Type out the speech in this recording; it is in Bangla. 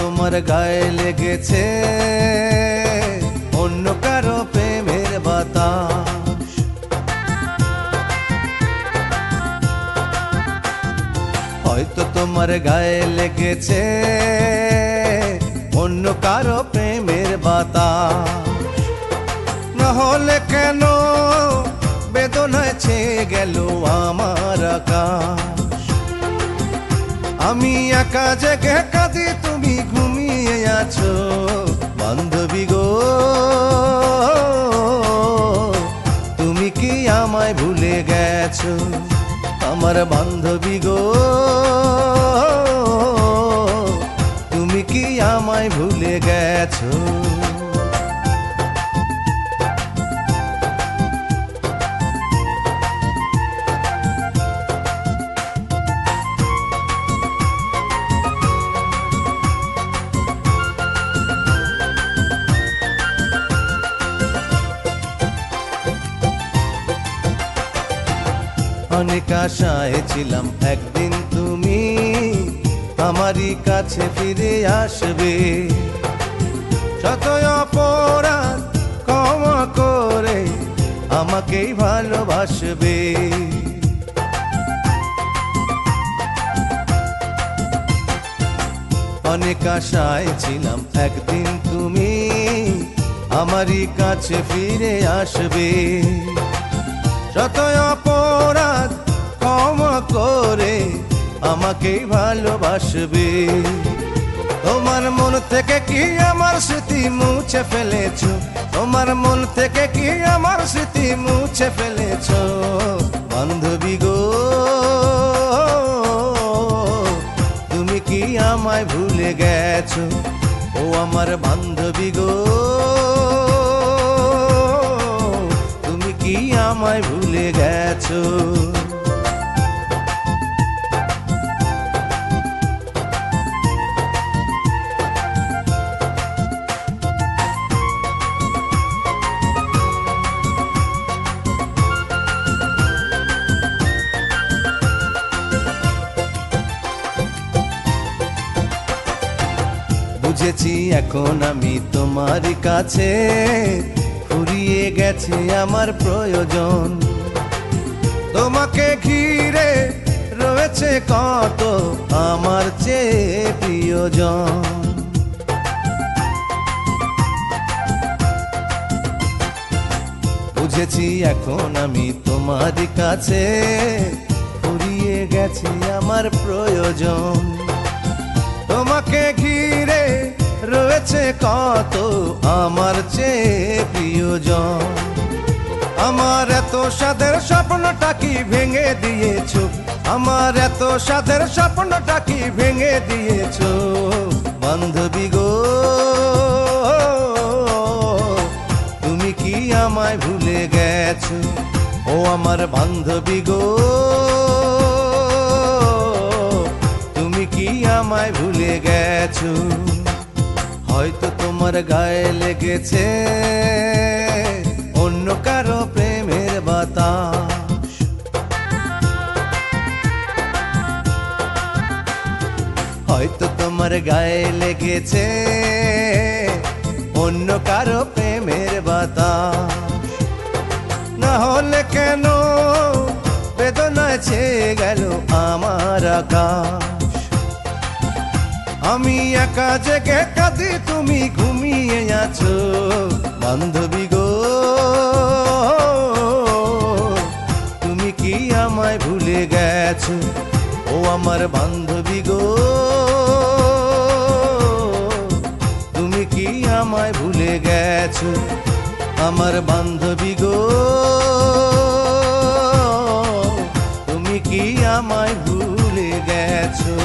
তোমার গায়ে লেগেছে অন্য কারও প্রেমের বাতাস। হয়তো তোমার গায়ে লেগেছে অন্য কারও প্রেমের বাতাস। না হলে কেন বেদনায় ছেয়ে গেল আমার আমি একা জেগে কাঁদি তুমি ঘুমিয়ে আছো? বান্ধবী গো, তুমি কি আমায় ভুলে গেছো? আমার বান্ধবী গো, তুমি কি আমায় ভুলে গেছো? অনেক আশায় ছিলাম, একদিন তুমি আমারই কাছে ফিরে আসবে। শত অপরাধ ক্ষমা করে আমাকেই ভালোবাসবে। অনেক আশায় ছিলাম, একদিন তুমি আমারই কাছে ফিরে আসবে। শত অপরাধ আমাকেই ভালোবাসবে? তোমার মন থেকে কি আমার স্মৃতি মুছে ফেলেছো? তোমার মন থেকে কি আমার স্মৃতি মুছে ফেলেছো? বান্ধবী গো, তুমি কি আমায় ভুলে গেছো? ও আমার বান্ধবী গো, তুমি কি আমায় ভুলে গেছো? বুঝেছি, এখন আমি তোমার কাছে ফুরিয়ে গেছে আমার প্রয়োজন। তোমাকে ঘিরে রয়েছে কত আমার চেয়ে প্রিয়জন। বুঝেছি, এখন আমি তোমার কাছে ফুরিয়ে গেছে আমার প্রয়োজন। তোমাকে ঘিরে রয়েছে কত আমার চেয়ে প্রিয়জন। আমার এত সাদের স্বপ্নটা কি ভেঙে দিয়েছ? আমার এত সাদের স্বপ্নটা কি ভেঙে দিয়েছ? বান্ধবী গো, তুমি কি আমায় ভুলে গেছো? ও আমার বান্ধবী গো, তুমি কি আমায় ভুলে গেছো? হয়তো তোমার গায়ে লেগেছে অন্য কারও প্রেমের বাতাস। হয়তো তোমার গায়ে লেগেছে অন্য কারও প্রেমের বাতাস। না হলে কেন বেদনায় ছেয়ে গেল আমার আকাশ। আমি একা জেগে কাঁদি, তুমি ঘুমিয়ে আছো। বান্ধবী গো, তুমি কি আমায় ভুলে গেছো? ও আমার বান্ধবী গো, তুমি কি আমায় ভুলে গেছো? আমার বান্ধবী গো, তুমি কি আমায় ভুলে গেছো?